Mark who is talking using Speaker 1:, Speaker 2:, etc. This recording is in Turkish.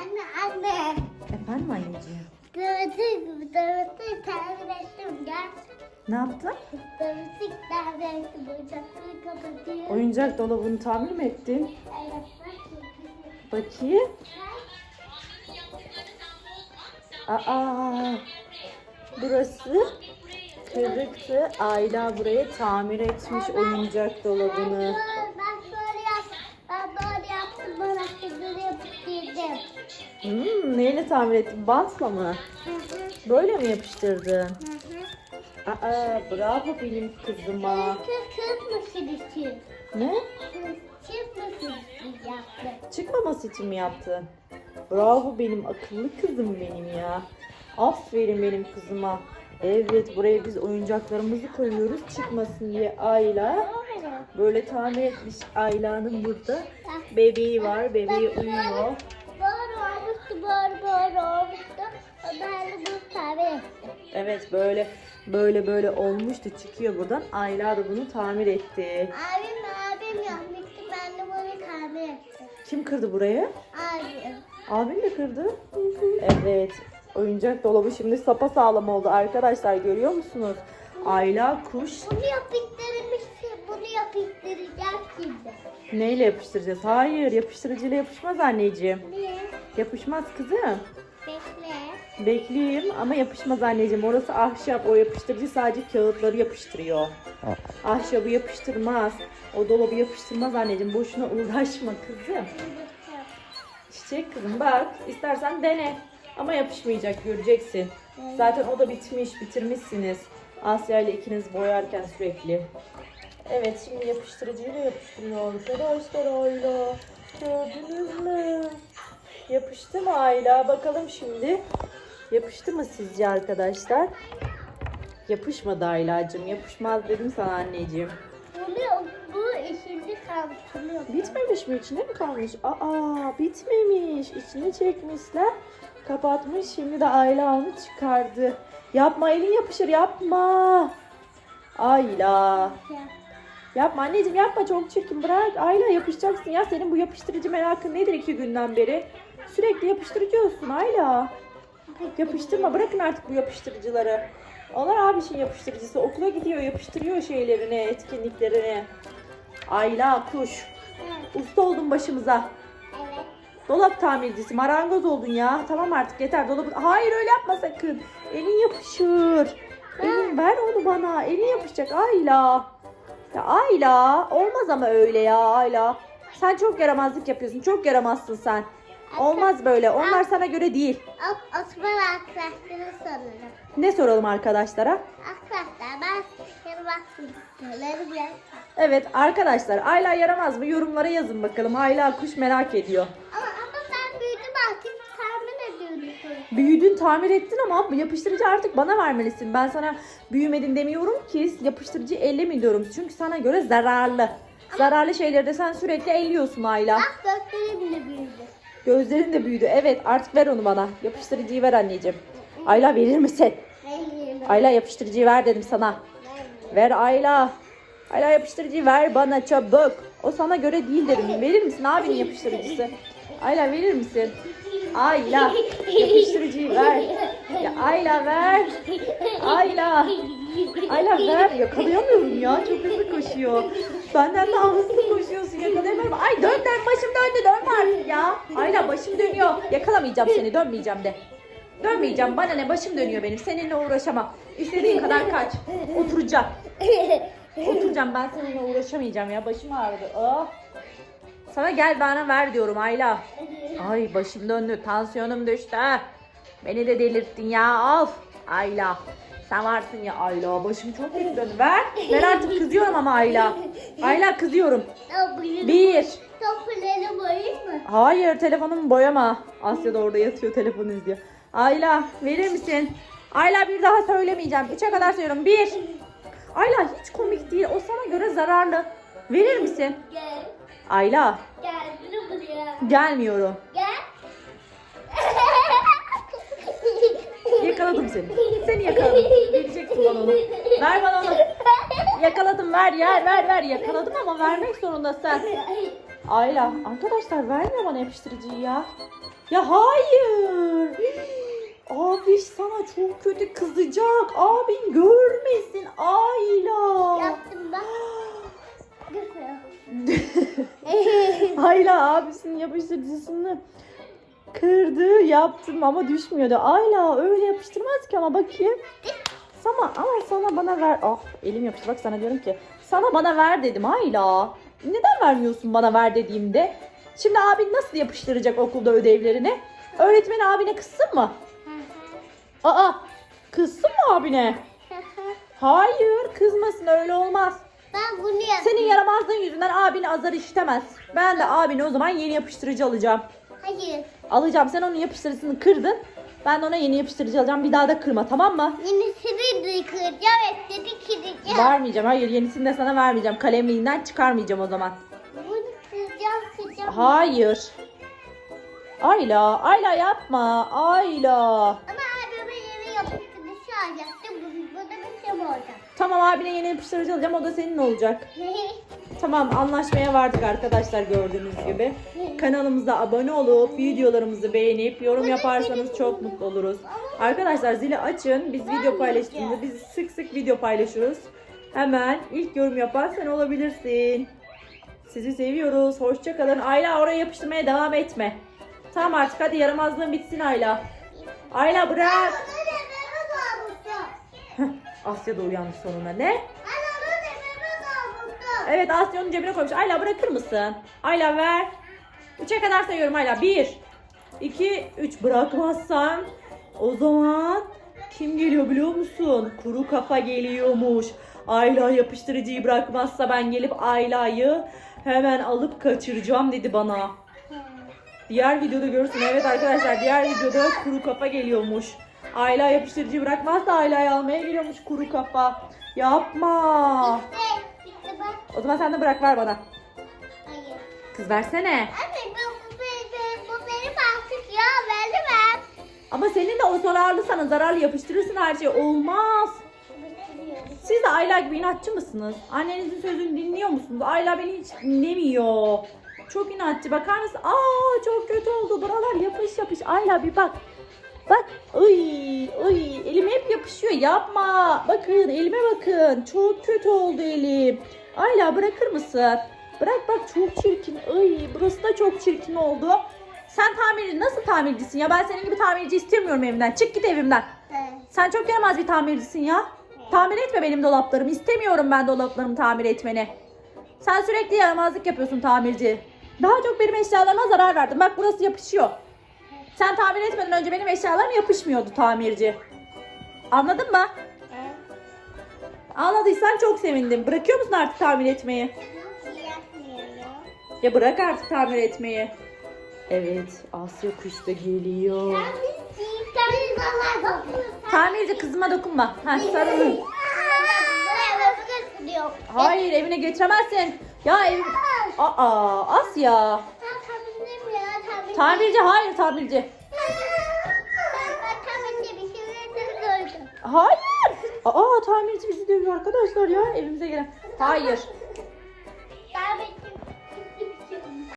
Speaker 1: Anne anne.
Speaker 2: Efendim anneciğim.
Speaker 1: Dövütük tamir ettim gel.
Speaker 2: Ne yaptın?
Speaker 1: Dövütük tamir ettim. Ocakları kapatıyor.
Speaker 2: Oyuncak dolabını tamir mi ettin?
Speaker 1: Evet bak.
Speaker 2: Bakayım. Aa, burası kırıktı. Ayla buraya tamir etmiş oyuncak dolabını.
Speaker 1: Ben şöyle yap. Ben böyle yaptım. Bana kızını yapıştırdım.
Speaker 2: Hmm, neyle tamir ettin? Bantla mı? Böyle mi yapıştırdın? Aa, bravo benim kızıma.
Speaker 1: Kız kızmasın için.
Speaker 2: Ne?
Speaker 1: Çıkmasın için yaptı.
Speaker 2: Çıkmaması için mi yaptın? Bravo benim akıllı kızım benim ya. Aferin benim kızıma. Evet buraya biz oyuncaklarımızı koyuyoruz çıkmasın diye Ayla. Böyle tamir etmiş Ayla'nın burada. Bebeği var. Bebeği uyuyor. Evet böyle böyle böyle olmuştu çıkıyor buradan. Ayla da bunu tamir etti.
Speaker 1: Abim abim yapmıştı, ben de bunu tamir ettim.
Speaker 2: Kim kırdı burayı?
Speaker 1: Abim.
Speaker 2: Abin de kırdı. Evet. Oyuncak dolabı şimdi sapa sağlam oldu arkadaşlar görüyor musunuz? Ayla kuş
Speaker 1: Bunu yapıştırmıştı, bunu yapıştıracağım şimdi.
Speaker 2: neyle yapıştıracağız? Hayır yapıştırıcıyla yapışmaz anneciğim.
Speaker 1: Niye?
Speaker 2: Yapışmaz kızım.
Speaker 1: Bekle.
Speaker 2: Bekleyeyim ama yapışmaz anneciğim. Orası ahşap. O yapıştırıcı sadece kağıtları yapıştırıyor. Ahşabı yapıştırmaz. O dolabı yapıştırmaz anneciğim. Boşuna uğraşma kızım. Çiçek kızım bak istersen dene. Ama yapışmayacak göreceksin. Zaten o da bitmiş bitirmişsiniz. Asya ile ikiniz boyarken sürekli. Evet şimdi yapıştırıcıyla yapıştırıyor arkadaşlar Ayla. Gördünüz mü? Yapıştı mı Ayla? Bakalım şimdi. Yapıştı mı sizce arkadaşlar? Yapışmadı Ayla'cığım. Yapışmaz dedim sana anneciğim.
Speaker 1: Bunu, bu işini kalmıştırıyor.
Speaker 2: Bitmemiş mi? İçine mi kalmış? Aa bitmemiş. İçine çekmişler. Kapatmış. Şimdi de Ayla onu çıkardı. Yapma elin yapışır yapma. Ayla. Yapma anneciğim yapma çok çirkin bırak. Ayla yapışacaksın ya. Senin bu yapıştırıcı merakın nedir iki günden beri? Sürekli yapıştırıcı Ayla. Yapıştırma bırakın artık bu yapıştırıcıları. Onlar abi için yapıştırıcısı. Okula gidiyor yapıştırıyor şeylerini, etkinliklerini. Ayla kuş. Usta oldun başımıza.
Speaker 1: Evet.
Speaker 2: Dolap tamircisi, marangoz oldun ya. Tamam artık yeter dolabı. Hayır öyle yapma sakın. Elin yapışır. Elin ver onu bana. Elin yapışacak Ayla. Ya Ayla olmaz ama öyle ya Ayla. Sen çok yaramazlık yapıyorsun. Çok yaramazsın sen. Olmaz böyle. Onlar sana göre değil.
Speaker 1: Ot, Osman arkadaşları sorarım.
Speaker 2: Ne soralım arkadaşlara?
Speaker 1: Arkadaşlar ben yaramazsın. Söylerim ya.
Speaker 2: Evet arkadaşlar Ayla yaramaz mı? Yorumlara yazın bakalım. Ayla kuş merak ediyor.
Speaker 1: Ama, ama ben büyüdüm artık tahmin ediyorum.
Speaker 2: Büyüdün tamir ettin ama yapıştırıcı artık bana vermelisin. Ben sana büyümedin demiyorum ki yapıştırıcı elleme diyorum. Çünkü sana göre zararlı. Zararlı şeyleri de sen sürekli elliyorsun Ayla.
Speaker 1: Bak gözlerim de büyüdü.
Speaker 2: Gözlerin de büyüdü. Evet artık ver onu bana. Yapıştırıcıyı ver anneciğim. Ayla verir misin? Ayla yapıştırıcıyı ver dedim sana. Ver Ayla. Ayla yapıştırıcıyı ver bana çabuk. O sana göre değil dedim. Verir misin abinin yapıştırıcısı? Ayla verir misin? Ayla yapıştırıcıyı ver. Ya Ayla ver. Ayla. Ayla ver. Yakalayamıyorum ya. Çok hızlı koşuyor. Benden daha hızlı koşuyorsun. Yakalayamıyorum. Ay dön dön başım döndü. Dönme artık ya. Ayla başım dönüyor. Yakalamayacağım seni. Dönmeyeceğim de. Dönmeyeceğim. Bana ne başım dönüyor benim. Seninle uğraşamam. İstediğin kadar kaç. Oturacağım. Oturacağım. Ben seninle uğraşamayacağım ya. Başım ağrıdı. Oh. Sana gel bana ver diyorum Ayla. Ay başım döndü. Tansiyonum düştü. Beni de delirttin ya. Of. Ayla. Sen varsın ya Ayla. Başım çok kötü döndü. Ver. Ver artık kızıyorum ama Ayla. Ayla kızıyorum. Bir.
Speaker 1: Topuları boyayım mı?
Speaker 2: Hayır telefonumu boyama. Asya da orada yatıyor telefonu izliyor. Ayla verir misin? Ayla bir daha söylemeyeceğim. Üçe kadar söylüyorum. Bir. Ayla hiç komik değil. O sana göre zararlı. Verir misin?
Speaker 1: Gel.
Speaker 2: Ayla
Speaker 1: Gel
Speaker 2: gelmiyorum.
Speaker 1: Gel.
Speaker 2: Yakaladım seni. Seni yakaladım. Vereceksin bana onu. Ver bana onu. Yakaladım ver yer ver ver. Yakaladım ama vermek zorundasın. Ayla arkadaşlar vermiyor bana yapıştırıcıyı ya. Ya hayır. Abi sana çok kötü kızacak. Abin görmesin Ayla.
Speaker 1: Yaptım. Gülmüyor.
Speaker 2: Ayla abisinin yapıştırıcısını kırdı yaptım ama düşmüyordu. Ayla öyle yapıştırmaz ki ama bakayım. Sana ama sana bana ver. Ah elim yapıştı bak sana diyorum ki. Sana bana ver dedim Ayla. Neden vermiyorsun bana ver dediğimde? Şimdi abin nasıl yapıştıracak okulda ödevlerini? Öğretmen abine kızsın mı? Aa kızsın mı abine? Hayır kızmasın öyle olmaz.
Speaker 1: ben bunu yaptım.
Speaker 2: Senin yaramazlığın yüzünden abin azar işitemez. Ben de abine o zaman yeni yapıştırıcı alacağım.
Speaker 1: Hayır.
Speaker 2: Alacağım. Sen onun yapıştırıcısını kırdın. Ben de ona yeni yapıştırıcı alacağım. Bir daha da kırma tamam mı?
Speaker 1: Yenisini de kıracağım. Ekledi kıracağım.
Speaker 2: Vermeyeceğim. Hayır yenisini de sana vermeyeceğim. Kalemliğinden çıkarmayacağım o zaman.
Speaker 1: Bunu kıracağım kıracağım.
Speaker 2: Hayır. Ayla. Ayla yapma. Ayla.
Speaker 1: Ama abime yeni yapıştırıcı alacaktı. Bu, bu da bir şey olacak.
Speaker 2: Tamam abine yeni yapıştırıcı alacağım. O da senin olacak. Tamam anlaşmaya vardık arkadaşlar gördüğünüz gibi. Kanalımıza abone olup videolarımızı beğenip yorum yaparsanız çok mutlu oluruz. Arkadaşlar zili açın. Biz video paylaştığımızda biz sık sık video paylaşıyoruz. Hemen ilk yorum yapan sen olabilirsin. Sizi seviyoruz. Hoşça kalın. Ayla oraya yapıştırmaya devam etme. Tamam artık hadi yaramazlığın bitsin Ayla. Ayla bırak. Asya da uyandı sonunda. Ne? Evet Asya onun cebine koymuş. Ayla bırakır mısın? Ayla ver. Üçe kadar sayıyorum Ayla. Bir, iki, üç. Bırakmazsan o zaman kim geliyor biliyor musun? Kuru kafa geliyormuş. Ayla yapıştırıcıyı bırakmazsa ben gelip Ayla'yı hemen alıp kaçıracağım dedi bana. Diğer videoda görürsün. Evet arkadaşlar diğer videoda kuru kafa geliyormuş. Ayla yapıştırıcıyı bırakmazsa Ayla'yı almaya geliyormuş kuru kafa. Yapma. O zaman sen de bırak ver bana. Kız versene. Ama senin de o zararlı sana zararlı yapıştırırsın her şey. Olmaz. Siz de Ayla gibi inatçı mısınız? Annenizin sözünü dinliyor musunuz? Ayla beni hiç dinlemiyor. Çok inatçı. Bakar mısın? Aa çok kötü oldu. Buralar yapış yapış. Ayla bir bak. Bak. Uy, uy. Elim hep yapışıyor. Yapma. Bakın elime bakın. Çok kötü oldu elim. Ayla bırakır mısın? Bırak bak çok çirkin. Ay burası da çok çirkin oldu. Sen tamirci nasıl tamircisin ya? Ben senin gibi tamirci istemiyorum evimden. Çık git evimden. Sen çok yaramaz bir tamircisin ya. Tamir etme benim dolaplarımı. İstemiyorum ben dolaplarımı tamir etmeni. Sen sürekli yaramazlık yapıyorsun tamirci. Daha çok benim eşyalarıma zarar verdin. Bak burası yapışıyor. Sen tamir etmeden önce benim eşyalarım yapışmıyordu tamirci. Anladın mı? Anladıysan çok sevindim. Bırakıyor musun artık tamir etmeyi? Ya bırak artık tamir etmeyi. Evet, Asya kuş da geliyor. Tamirci kızıma dokunma. Ha, sarılın. Hayır, evine götüremezsin. Ya ev... Aa, Asya. Tamirci, hayır tamirci. Hayır. Aa, tamirci bizi dövüyor arkadaşlar ya evimize gelen. Hayır.